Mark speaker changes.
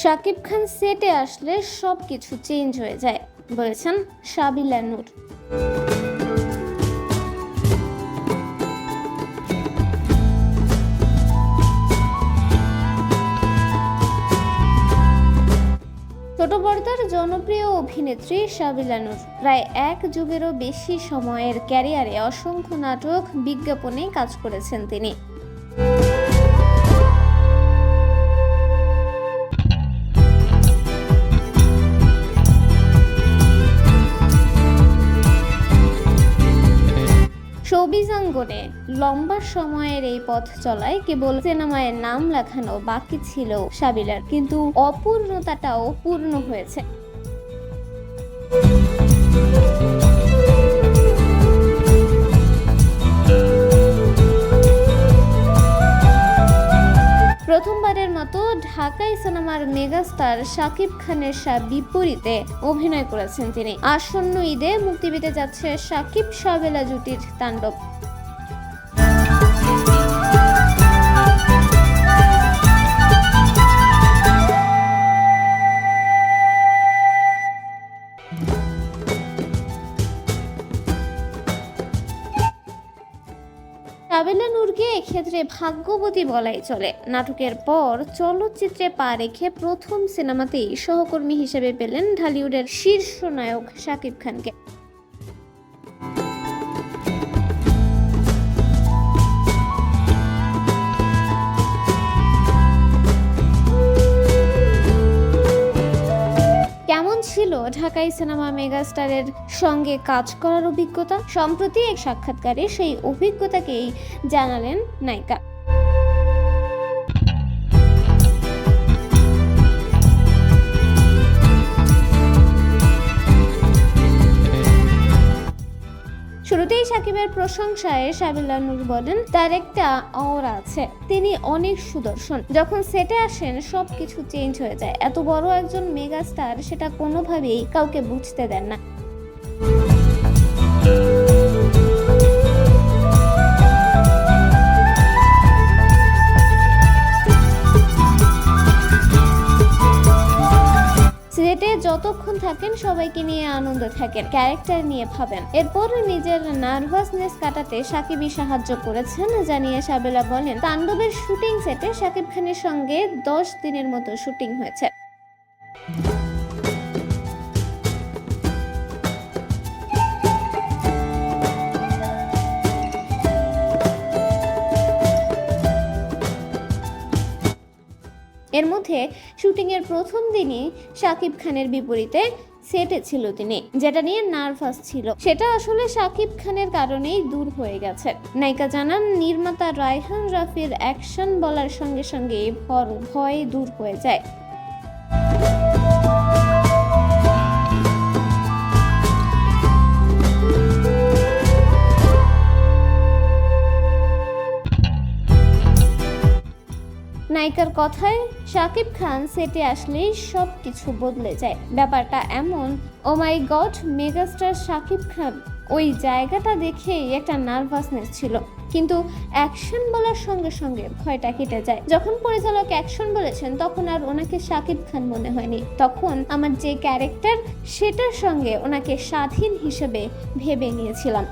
Speaker 1: শাকিব খান সেটে আসলে সব কিছু চেঞ্জ হয়ে যায়, বলেছেন সাবিলা নূর। ছোট পর্দার জনপ্রিয় অভিনেত্রী সাবিলা নূর প্রায় এক যুগেরও বেশি সময়ের ক্যারিয়ারে অসংখ্য নাটক বিজ্ঞাপনে কাজ করেছেন তিনি। সবিজাঙ্গনে লম্বা সময়ের এই পথ চলায় কেবল সিনেমায় নাম লেখানো বাকি ছিল সাবিলার, কিন্তু অপূর্ণতাটাও পূর্ণ হয়েছে। প্রথমবারের মতো ঢাকাই সিনেমার মেগাস্টার শাকিব খানের সা বিপরীতে অভিনয় করেছেন তিনি। আসন্ন ঈদে মুক্তি পেতে যাচ্ছে শাকিব সাবেলা জুটির তাণ্ডব। সাবেলা নূরকে এক্ষেত্রে ভাগ্যবতী বলাই চলে। নাটকের পর চলচ্চিত্রে পা রেখে প্রথম সিনেমাতেই সহকর্মী হিসেবে পেলেন ঢালিউডের শীর্ষ নায়ক শাকিব খানকে। ছিল ঢাকাই সিনেমা মেগাস্টারের সঙ্গে কাজ করার অভিজ্ঞতা। সম্প্রতি এক সাক্ষাৎকারে সেই অভিজ্ঞতাকেই জানালেন নায়িকা। শুরুতেই সাকিবের প্রশংসায় সাবিল্লা নূর বলেন, তার একটা অরা আছে। তিনি অনেক সুদর্শন। যখন সেটে আসেন সব কিছু চেঞ্জ হয়ে যায়। এত বড় একজন মেগাস্টার সেটা কোনোভাবেই কাউকে বুঝতে দেন না। সেটে যতক্ষণ থাকেন, সবাইকে নিয়ে আনন্দ থাকেন, ক্যারেক্টার নিয়ে ভাবেন। এরপর নিজের নার্ভাসনেস কাটাতে সাকিবই সাহায্য করেছেন, জানিয়ে সাবেলা বলেন, তাণ্ডবের শুটিং সেটে সাকিব খানের সঙ্গে দশ দিনের মতো শুটিং হয়েছে। এর মধ্যে শুটিংয়ের প্রথম দিনই শাকিব খানের বিপরীতে সেটে ছিল তিনি, যেটা নিয়ে নার্ভাস ছিল। সেটা আসলে শাকিব খানের কারণেই দূর হয়ে গেছে। নায়িকা জানান, নির্মাতা রায়হান রাফির অ্যাকশন বলার সঙ্গে সঙ্গে ভয় দূর হয়ে যায়। নায়িকার কথায় শাকিব খান সেটে আসলেই সব কিছু বদলে যায়। ব্যাপারটা এমন ও my god megastar Shakib Khan. ওই জায়গাটা দেখেই একটা নার্ভাসনেস ছিল। কিন্তু অ্যাকশন বলার সঙ্গে সঙ্গে ভয়টা কেটে যায়। যখন পরিচালক অ্যাকশন বলেছেন, তখন আর ওনাকে শাকিব খান মনে হয়নি। তখন আমার যে ক্যারেক্টার, সেটার সঙ্গে ওনাকে স্বাধীন হিসেবে ভেবে নিয়েছিলাম।